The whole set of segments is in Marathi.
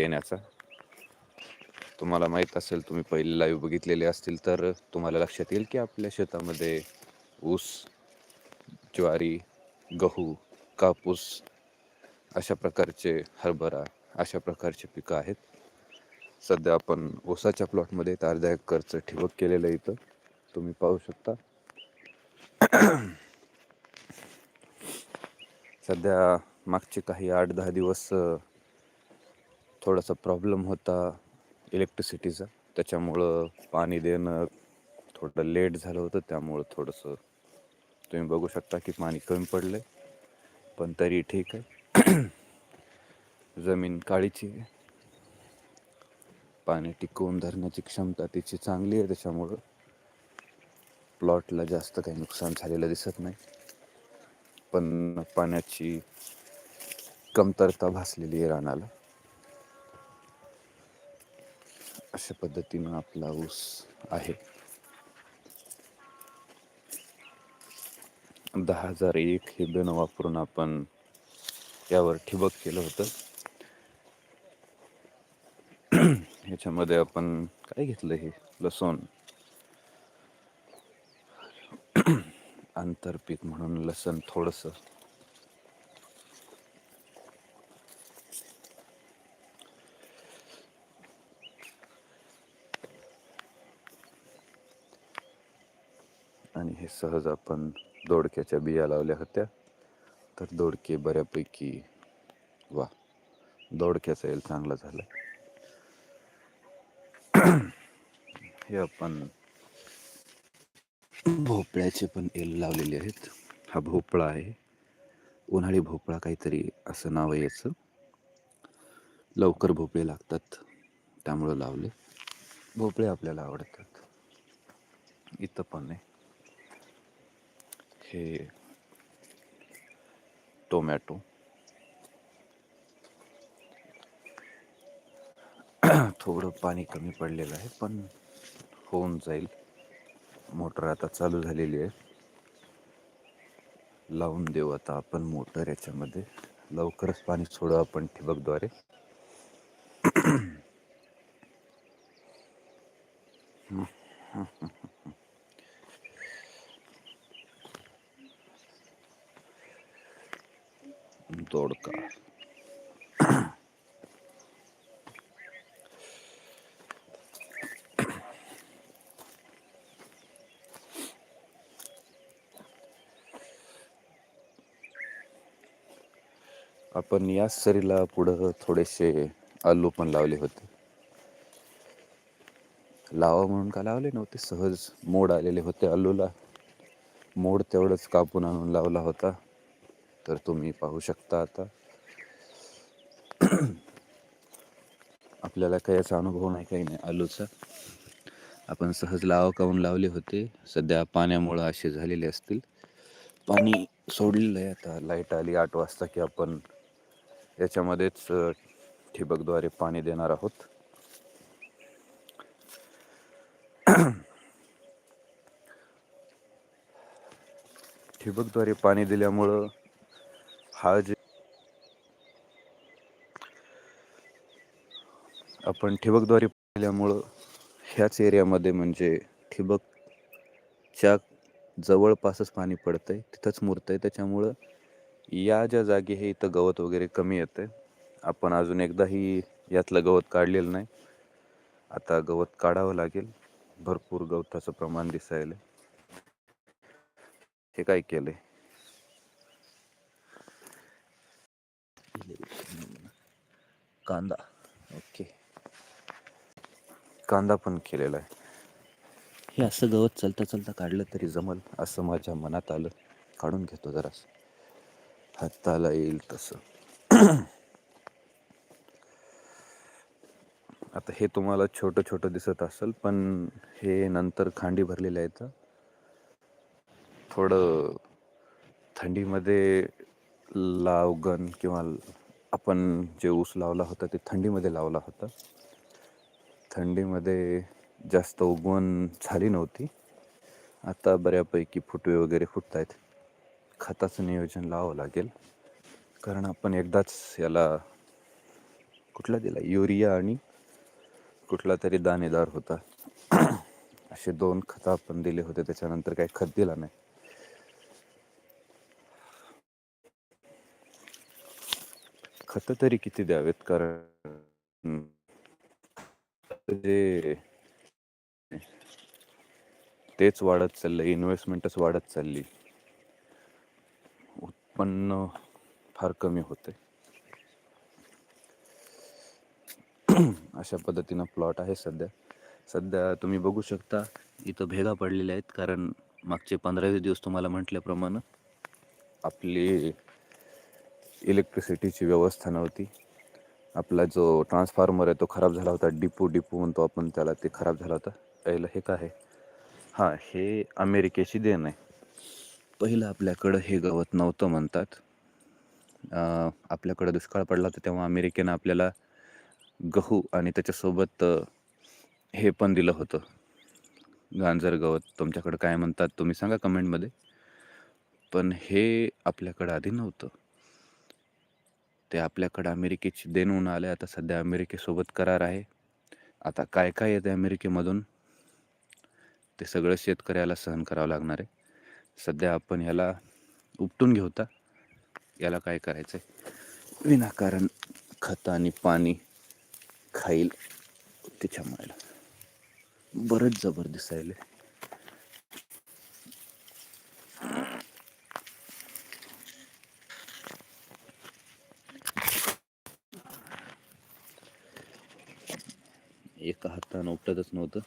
येण्याचा. तुम्हाला माहीत असेल तुम्ही पहिले लाईव्ह बघितलेले असतील तर तुम्हाला लक्षात येईल की आपल्या शेतामध्ये ऊस ज्वारी गहू कापूस अशा प्रकारचे हरभरा अशा प्रकारचे पिकं आहेत. सध्या आपण ऊसाच्या प्लॉटमध्ये एक अर्धा एकरचं ठिबक केलेलं इथं. तुम्ही पाहू शकता. सध्या मागचे काही आठ दहा दिवस थोडासा प्रॉब्लेम होता इलेक्ट्रिसिटीचा. त्याच्यामुळं पाणी देणं थोडं लेट झालं होतं. त्यामुळं थोडंसं तुम्ही बघू शकता की पाणी कमी पडलं पण तरी ठीक आहे. जमीन काळीची आहे. पाणी टिकवून धरण्याची क्षमता तिची चांगली आहे. त्याच्यामुळं प्लॉटला जास्त काही नुकसान झालेलं दिसत नाही. पण पाण्याची कमतरता भासलेली आहे रानाला. अशा पद्धतीनं आपला ऊस आहे. दहा हजार एक हे बेणं वापरून आपण यावर ठिबक केलं होतं. ह्याच्यामध्ये आपण काय घेतलं हे? लसूण. आंतरपीक म्हणून लसण थोडंसं आणि हे सहज आपण दोडक्याच्या बिया लावल्या होत्या. तर दोडके बऱ्यापैकी वा दोडक्याचा येल चांगला झाला. हे आपण भोपळ्याचे पण एल लावलेले आहेत. हा भोपळा आहे. उन्हाळी भोपळा काहीतरी असं नाव आहे याचं. लवकर भोपळे लागतात त्यामुळं लावले. भोपळे आपल्याला आवडतात. इथं पण आहे. हे टोमॅटो. थोडं पाणी कमी पडलेलं आहे पण होऊन जाईल. मोटर आता चालू झालेली आहे. लावून देऊ आता आपण मोटर याच्यामध्ये. लवकरच पाणी सोडू आपण ठिबकद्वारे. तोडका. आपण या सरीला पुढं थोडेसे आलू पण लावले होते. लावा म्हणून का लावले नव्हते? सहज मोड आलेले होते आलूला. मोड तेवढंच कापून आणून लावला होता. तर तुम्ही पाहू शकता आता. आपल्याला काही याचा अनुभव नाही काही नाही. आलूचा. आपण सहज लावा काऊन लावले होते? सध्या पाण्यामुळं असे झालेले असतील. पाणी सोडलेलं आहे आता. लाइट आली आठ वाजता की आपण याच्यामध्येच ठिबकद्वारे पाणी देणार आहोत. ठिबकद्वारे पाणी दिल्यामुळं हा जे आपण ठिबकद्वारे पाहिल्यामुळं ह्याच एरियामध्ये म्हणजे ठिबकच्या जवळपासच पाणी पडतं आहे तिथंच मुरतंय. त्याच्यामुळं या ज्या जागी हे इथं गवत वगैरे कमी येतं आहे आपण अजून एकदाही यातलं गवत काढलेलं नाही. आता गवत काढावं लागेल. भरपूर गवताचं प्रमाण दिसायला हे काय केलं आहे कांदा ओके कांदा पण केलेला आहे हे असं गवत चलता चलता काढलं तरी जमल असं माझ्या मनात आलं काढून घेतो जरासं हाताला येईल तसं आता हे तुम्हाला छोटं छोटं दिसत असेल पण हे नंतर खांडी भरलेलं आहे तर थोडं थंडीमध्ये लावगण किंवा आपण जे ऊस लावला होता ते थंडीमध्ये लावला होता. थंडीमध्ये जास्त उगवण झाली नव्हती. आता बऱ्यापैकी फुटवे वगैरे फुटत आहेत खताचं नियोजन लावावं लागेल. कारण आपण एकदाच याला कुठला दिला? युरिया आणि कुठला तरी दाणेदार होता. असे दोन खतं आपण दिले होते. त्याच्यानंतर काही खत दिला नाही. खत तरी किती द्यावेत? कारण जे तेच वाढत चाललं इन्व्हेस्टमेंटच वाढत चालली. उत्पन्न फार कमी होते अशा पद्धतीनं प्लॉट आहे सध्या. सध्या तुम्ही बघू शकता इथं भेगा पडलेल्या आहेत. कारण मागचे पंधरावीस दिवस तुम्हाला म्हटल्याप्रमाणे आपली इलेक्ट्रिसिटीची व्यवस्था नव्हती. आपला जो ट्रान्सफॉर्मर आहे तो खराब झाला होता. डिपो डिपो म्हणतो आपण त्याला ते खराब झाला होता. पहिलं हे काय आहे? हां हे अमेरिकेची देण आहे. पहिलं आपल्याकडं हे गवत नव्हतं म्हणतात. आपल्याकडं दुष्काळ पडला होता तेव्हा अमेरिकेनं आपल्याला गहू आणि त्याच्यासोबत हे पण दिलं होतं. गांजर गवत तुमच्याकडं काय म्हणतात तुम्ही सांगा कमेंटमध्ये पण हे आपल्याकडं आधी नव्हतं. ते आपल्याकडं अमेरिकेची देण होऊन आले. आता सध्या अमेरिकेसोबत करार आहे. आता काय काय येतं अमेरिकेमधून? ते सगळं शेतकऱ्याला सहन करावं लागणार आहे. सध्या आपण ह्याला उपटून घेऊता याला काय करायचं आहे विनाकारण खत आणि पाणी खाईल. त्याच्यामुळे. बरंच जबरदस्त आहे एका हाताने उपटतच नव्हतं.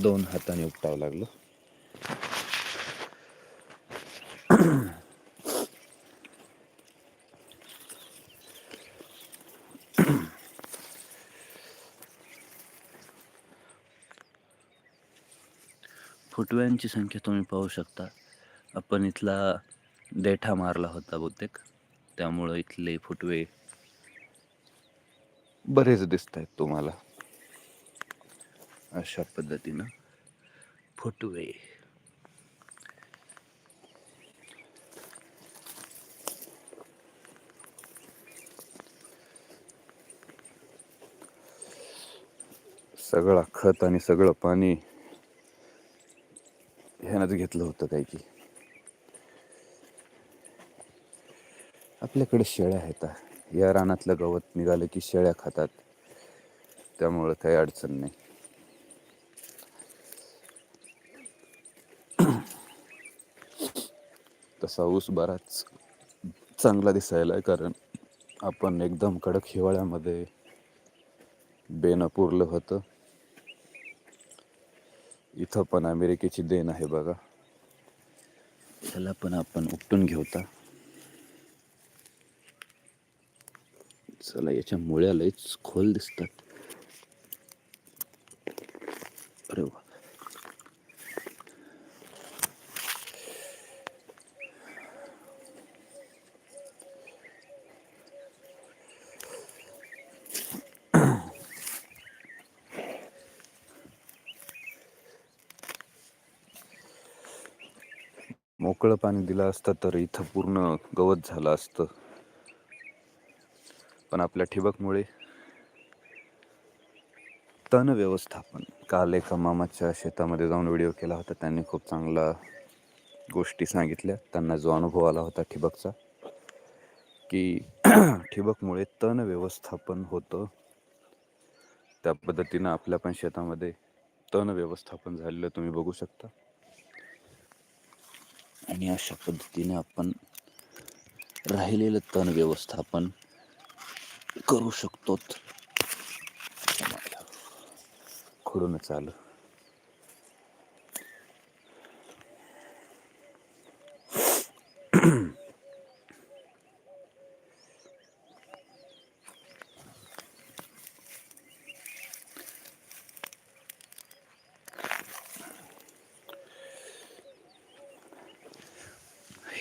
दोन हाताने उपटावं लागलं. फुटव्यांची संख्या तुम्ही पाहू शकता. आपण इथला देठा मारला होता बहुतेक. त्यामुळं इथले फुटवे बरेच दिसत आहेत तुम्हाला. अशा पद्धतीनं फुटवे. सगळा खत आणि सगळं पाणी ह्यानंच घेतलं होतं काय की आपल्याकडे शेळ्या आहेत. या रानातलं गवत निघालं की शेळ्या खातात. त्यामुळं काही अडचण नाही. तसा ऊस बराच चांगला दिसायला आहे कारण आपण एकदम कडक हिवाळ्यामध्ये बेनं पुरलं होतं. इथं पण अमेरिकेची देण आहे बघा. त्याला पण आपण उपटून घेऊता चला याच्या मुळ्या लयच खोल दिसतात अरे वा मोकळं पाणी दिलं असतं तर इथं पूर्ण गवत झालं असतं. पण आपल्या ठिबकमुळे तण व्यवस्थापन काल एका मामाच्या शेतामध्ये जाऊन व्हिडिओ केला होता. त्यांनी खूप चांगला गोष्टी सांगितल्या. त्यांना जो अनुभव आला होता ठिबकचा की ठिबकमुळे तण व्यवस्थापन होतं. त्या पद्धतीनं आपल्या पण शेतामध्ये तण व्यवस्थापन झालेलं तुम्ही बघू शकता. आणि अशा पद्धतीने आपण राहिलेलं तण व्यवस्थापन करू शकतो. खडून आलं.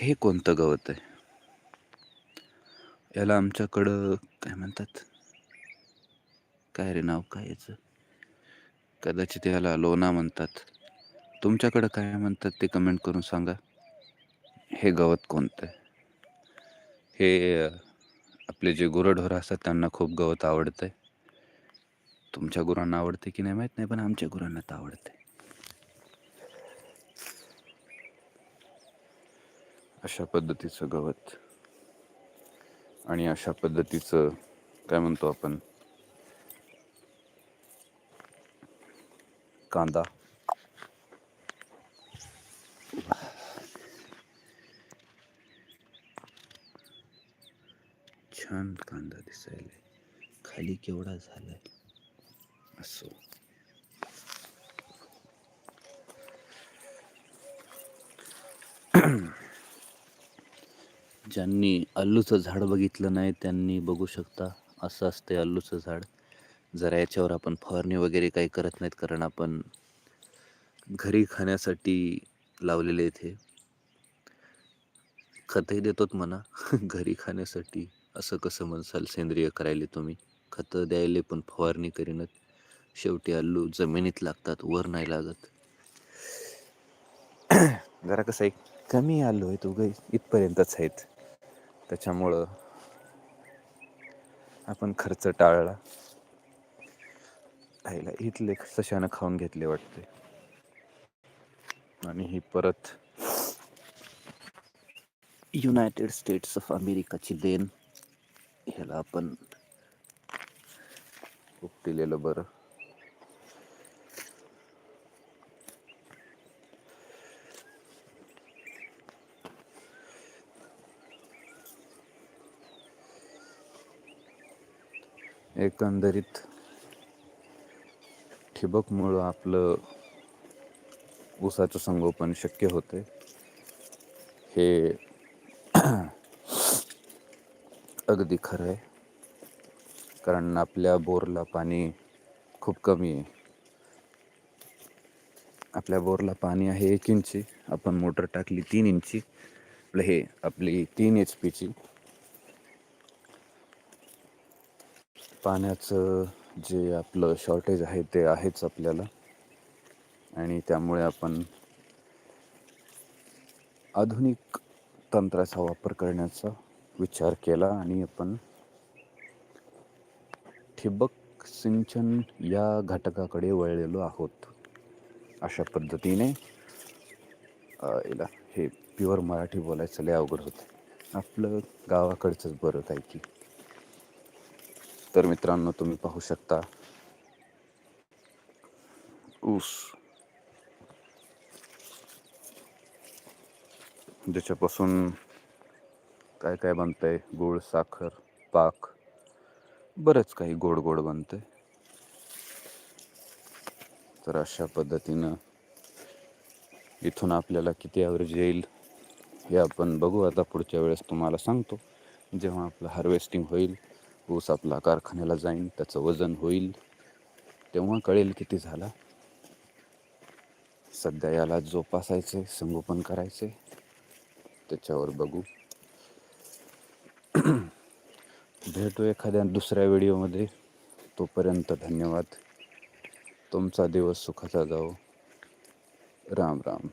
हे कोणतं गवत आहे? याला आमच्याकडं काय म्हणतात? काय रे नाव काय याचं? कदाचित याला लोना म्हणतात. तुमच्याकडं काय म्हणतात ते कमेंट करून सांगा. हे गवत कोणतं आहे? हे आपले जे गुरंढोरं असतात त्यांना खूप गवत आवडतं आहे तुमच्या गुरांना आवडते की नाही माहीत नाही पण आमच्या गुरांना तर आवडते अशा पद्धतीचं गवत. आणि अशा पद्धतीचं काय म्हणतो आपण? कांदा. छान कांदा दिसायला खाली केवढा झालाय? असो. ज्यांनी अल्लूचं झाड बघितलं नाही त्यांनी बघू शकता असं असते अल्लूचं झाड. जरा याच्यावर आपण फवारणी वगैरे काही करत नाहीत कारण आपण घरी खाण्यासाठी लावलेले इथे खतही देतोत म्हणा. घरी खाण्यासाठी असं कसं म्हणसाल सेंद्रिय करायले तुम्ही? खतं द्यायले पण फवारणी करीनच. शेवटी अल्लू जमिनीत लागतात वर नाही लागत. जरा कसं आहे कमी आलो आहेत उगाच इथपर्यंतच आहेत. त्याच्यामुळं आपण खर्च टाळला. राहिला इथले सशानं खाऊन घेतले वाटते. आणि ही परत युनायटेड स्टेट्स ऑफ अमेरिकाची देण. ह्याला आपण उपटिलेलं बरं. एकंदरीत ठिबकमुळं आपलं ऊसाचं संगोपन शक्य होते. हे अगदी खरं आहे. कारण आपल्या बोरला पाणी खूप कमी आहे. आपल्या बोरला पाणी आहे एक इंची आपण मोटर टाकली तीन इंची. आपलं हे आपली तीन एच पीची पाण्याचं जे आपलं शॉर्टेज आहे ते आहेच आपल्याला. आणि त्यामुळे आपण आधुनिक तंत्राचा वापर करण्याचा विचार केला आणि आपण ठिबक सिंचन या घटकाकडे वळलेलो आहोत. अशा पद्धतीने याला हे प्युअर मराठी बोलायचं लय अवघड होतं आपलं गावाकडचंच बरं काय की. तर मित्रांनो तुम्ही पाहू शकता. ऊस. ज्याच्यापासून काय काय बनतंय? गोड साखर पाक. बरंच काही गोड गोड बनतंय. तर अशा पद्धतीनं इथून आपल्याला किती ॲव्हरेज येईल हे आपण बघू. आता पुढच्या वेळेस तुम्हाला सांगतो. जेव्हा आपलं हार्वेस्टिंग होईल ऊस आपला कारखान्याला जाईन त्याचं वजन होईल. तेव्हा कळेल किती झाला. सध्या याला जोपासायचे संगोपन करायचे. त्याच्यावर बघू. भेटू एखाद्या दुसऱ्या व्हिडिओमध्ये. तोपर्यंत धन्यवाद. तुमचा दिवस सुखाचा जाओ राम राम.